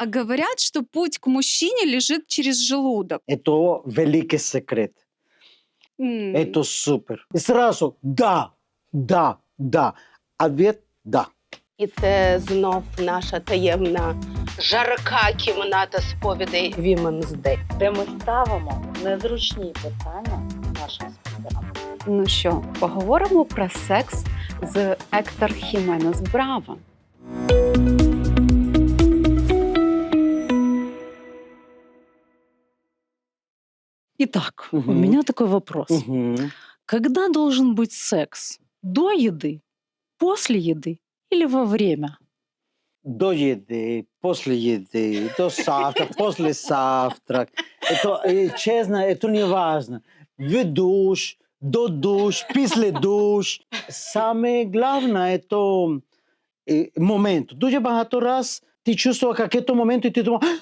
А говорят, что путь к мужчине лежит через желудок. Это великий секрет. М. Это супер. И сразу да, да, да. Ответ да. І це знов наша таємна жарка кімната сповідей Women's Day. де ми ставимо незручні питання нашим спікерам. Ну що, поговоримо про секс з Ектор Хіменес Браво. Итак, у Мгм. меня такой вопрос. Мгм. Когда должен быть секс? До еды, после еды или во время? До еды, после еды, до завтрака, после завтрака. Это, э, честно, это не важно. В душ, до душ, после душ. Самое главное это э, момент. Дуже багато раз ти чувствував, як это момент, і ти думав, «А,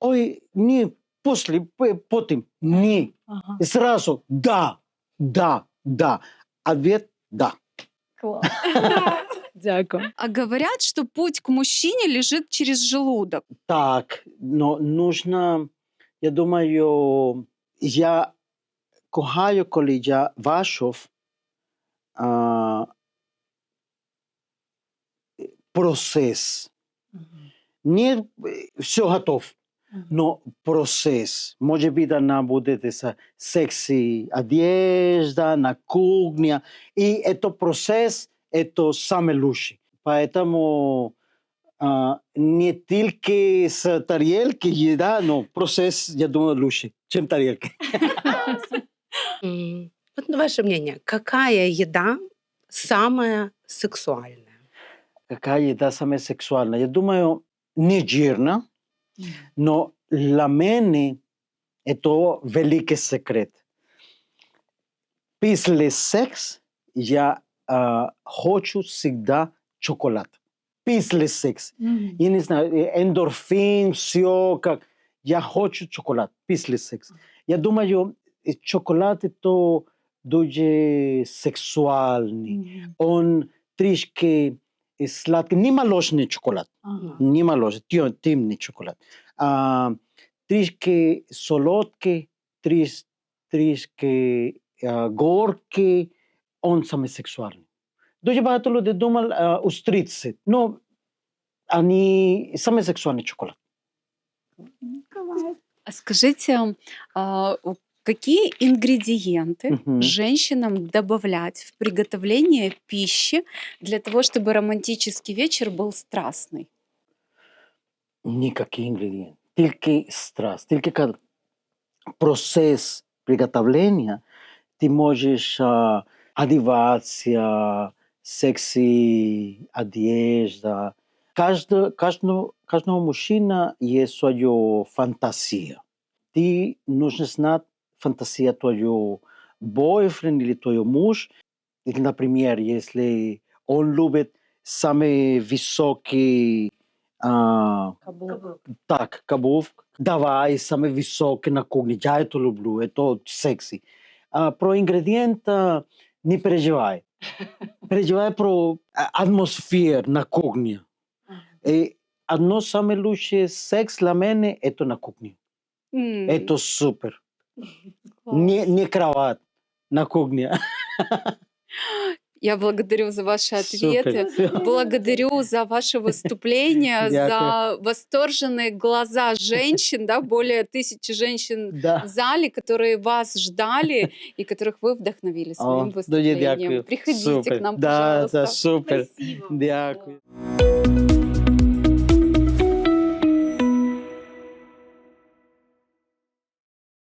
ой, ні, после, п- потім, ні. Ага. Сразу да, да, да. Ответ да. Дякую. А говорят, что путь к мужчине лежит через желудок. Так, но нужно, я думаю, я кохаю, коли я вийшов а, процес. Не все готов, но процес. Може би да набудете са секси одежда, на кухня. И ето процес, ето саме луши. Поэтому а, не тільки с тарелки еда, но процесс, я думаю, лучше, чем тарелки. Вот ваше мнение, какая еда самая сексуальная? Какая еда самая сексуальная? Я думаю, не жирная, но для мене це великий секрет. Після секс я а, хочу завжди шоколад. Після секс. Я не знаю, э, ендорфин, все, как... Я хочу шоколад після секс. Я думаю, э, шоколад это дуже сексуальний. Он трішки е, сладкий, не молочний шоколад, Ага. не молочний, тьо- темний шоколад. А, трішки солодкий, тріш, трішки а, горький, он саме сексуальний. Дуже багато людей думали а, устриці. Ну, вони саме сексуальний шоколад. А скажите, а, у- какие ингредиенты Мгм. женщинам добавлять в приготовление пищи для того, чтобы романтический вечер был страстный? Ніякий інгредієнт. Тільки страсть, тільки ка- процес приготовлення, ти можеш а, одеватися, сексі, одежда. Каждого, каждого, каждого мужчина є своя фантазія. Ти нужно знати фантазия твоего бойфренд или твоего муж. Или, например, если он любит самые высокие а, так, кабув, давай саме високе на кухні. Я це люблю, це сексі. А про інгредієнти не переживай. Переживай про а, атмосферу на кухні. І одно саме лучше секс для мене це на кухні. М, Це супер. Не, не кровать на кухні. Я благодарю за ваши ответы. Супер. Благодарю за ваше выступление, за восторженные глаза женщин, да, более тысячи женщин Да. в зале, которые вас ждали и которых вы вдохновили своим О, выступлением. Приходите Супер. к нам, да, пожалуйста. Да, супер. Спасибо. Дякую.